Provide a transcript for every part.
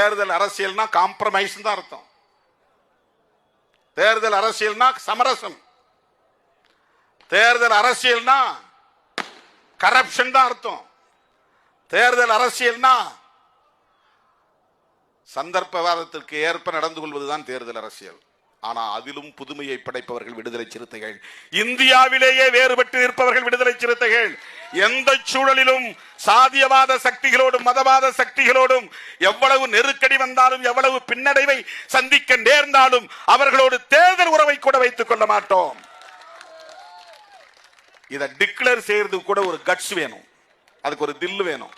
தேர்தல் அரசியல்னா காம்ப்ரமைஸ் தான் அர்த்தம். தேர்தல் அரசியல்னா சமரசம். தேர்தல் அரசியல்னா கரப்ஷன் தான் அர்த்தம். தேர்தல் அரசியல்னா சந்தர்ப்பவாதத்திற்கு ஏற்ப நடந்து கொள்வதுதான் தேர்தல் அரசியல். ஆனா அதிலும் புதுமையை படைப்பவர்கள் விடுதலை சிறுத்தைகள். இந்தியாவிலேயே வேறுபட்டு நிற்பவர்கள் விடுதலை சிறுத்தைகள். எந்த சூழலிலும் சாதியவாத சக்திகளோடும் மதவாத சக்திகளோடும் எவ்வளவு நெருக்கடி வந்தாலும் எவ்வளவு பின்னடைவை சந்திக்க நேர்ந்தாலும் அவர்களோடு தேர்தல் உறவை கூட வைத்துக் கொள்ள மாட்டோம். இதை டிக்ளேர் செய்யறதுக்கு கூட ஒரு கட்ஸ் வேணும். அதுக்கு ஒரு தில்லு வேணும்.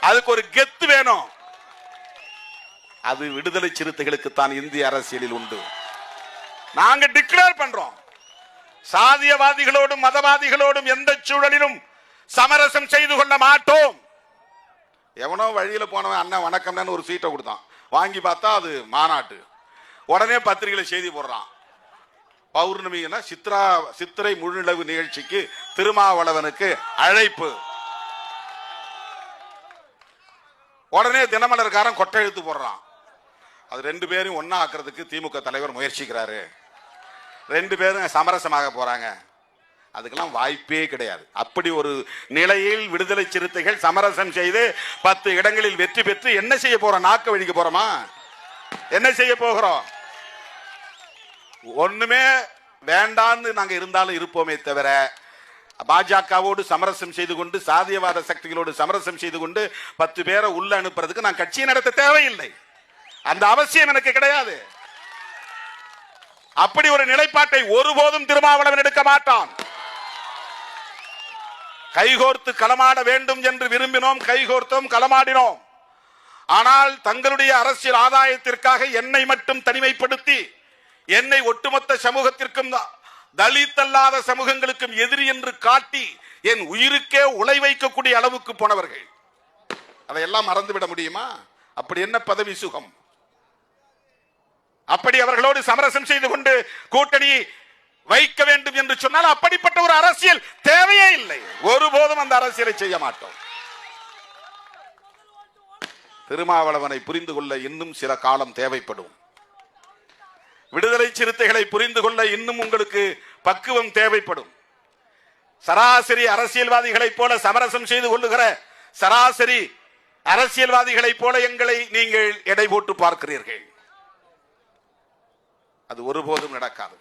அதுக்கு ஒரு கெத்து வேணும். அது விடுதலை சிறுத்தைகளுக்கு தான் இந்திய அரசியலில் உண்டு. நாங்க டிக்ளேர் பண்றோம். சாதியவாதிகளோடும் மதவாதிகளோடும் எந்த சூழலிலும் சமரசம் செய்து கொள்ள மாட்டோம். எவனோ வழியில போனவன் அண்ணன் வணக்கம்னு ஒரு சீட்டை கொடுத்தான். வாங்கி பார்த்தா அது மாநாட்டு. உடனே பத்திரிகையில செய்தி போடுறான். பௌர்ணமினா சித்ரா சித்திரை முழுநிலவு நிகழ்ச்சிக்கு திருமாவளவனுக்கு அழைப்பு. உடனே தினமலர்காரன் கொட்டை எழுத்து போடுறான். அது ரெண்டு பேரும் ஒன்றா ஆக்குறதுக்கு திமுக தலைவர் முயற்சிக்கிறாரு. ரெண்டு பேரும் சமரசமாக போகிறாங்க அதுக்கெல்லாம் வாய்ப்பே கிடையாது. அப்படி ஒரு நிலையில் விடுதலை சிறுத்தைகள் சமரசம் செய்து பத்து இடங்களில் வெற்றி பெற்று என்ன செய்ய போறோம்? நாக்க வழிக்க போறோமா? என்ன செய்ய போகிறோம்? ஒண்ணுமே வேண்டான்னு நாங்க இருந்தாலும் இருப்போமே தவிர பாஜகவோடு சமரசம் செய்து கொண்டு சாதியவாத சக்திகளோடு சமரசம் செய்து கொண்டு பத்து பேரை உள்ள அனுப்புறதுக்கு நான் கட்சியை நடத்த தேவையில்லை. அந்த அவசியம் எனக்கு கிடையாது. அப்படி ஒரு நிலைப்பாட்டை ஒருபோதும் திருமாவளவன் எடுக்க மாட்டான். கைகோர்த்து களமாட வேண்டும் என்று விரும்பினோம் கைகோர்த்தோம் களமாடினோம். ஆனால் தங்களுடைய அரசியல் ஆதாயத்திற்காக என்னை மட்டும் தனிமைப்படுத்தி என்னை ஒட்டுமொத்த சமூகத்திற்கும் தலித் அல்லாத சமூகங்களுக்கும் எதிரி என்று காட்டி என் உயிருக்கே உலை வைக்கக்கூடிய அளவுக்கு போனவர்கள். அதையெல்லாம் மறந்துவிட முடியுமா? அப்படி என்ன பதவி சுகம்? அப்படி அவர்களோடு சமரசம் செய்து கொண்டு கூட்டணி வைக்க வேண்டும் என்று சொன்னால் அப்படிப்பட்ட ஒரு அரசியல் தேவையே இல்லை. ஒருபோதும் அந்த அரசியலை செய்ய மாட்டோம். திருமாவளவனை புரிந்து கொள்ள இன்னும் சில காலம் தேவைப்படும். விடுதலை சிறுத்தைகளை புரிந்து கொள்ள இன்னும் உங்களுக்கு பக்குவம் தேவைப்படும். சராசரி அரசியல்வாதிகளைப் போல சமரசம் செய்து கொள்ளுகிற சராசரி அரசியல்வாதிகளைப் போல எங்களை நீங்கள் எடை போட்டு பார்க்கிறீர்கள். அது ஒருபோதும் நடக்காது.